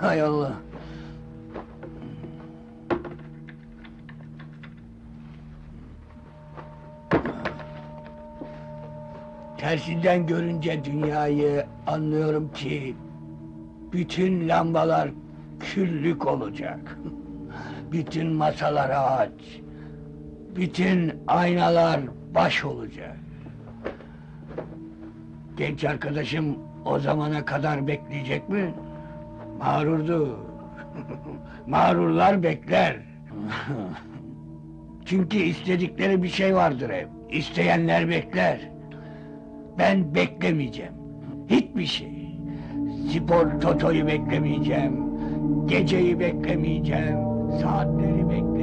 Hay Allah. Tersinden görünce dünyayı anlıyorum ki bütün lambalar küllük olacak. Bütün masalar ağaç. Bütün aynalar baş olacak. Genç arkadaşım o zamana kadar bekleyecek mi? Mağrurdur. Mağrurlar bekler. Çünkü istedikleri bir şey vardır hep. İsteyenler bekler. Ben beklemeyeceğim. Hiçbir şey. Spor totoyu beklemeyeceğim. Geceyi beklemeyeceğim. Saatleri beklemeyeceğim.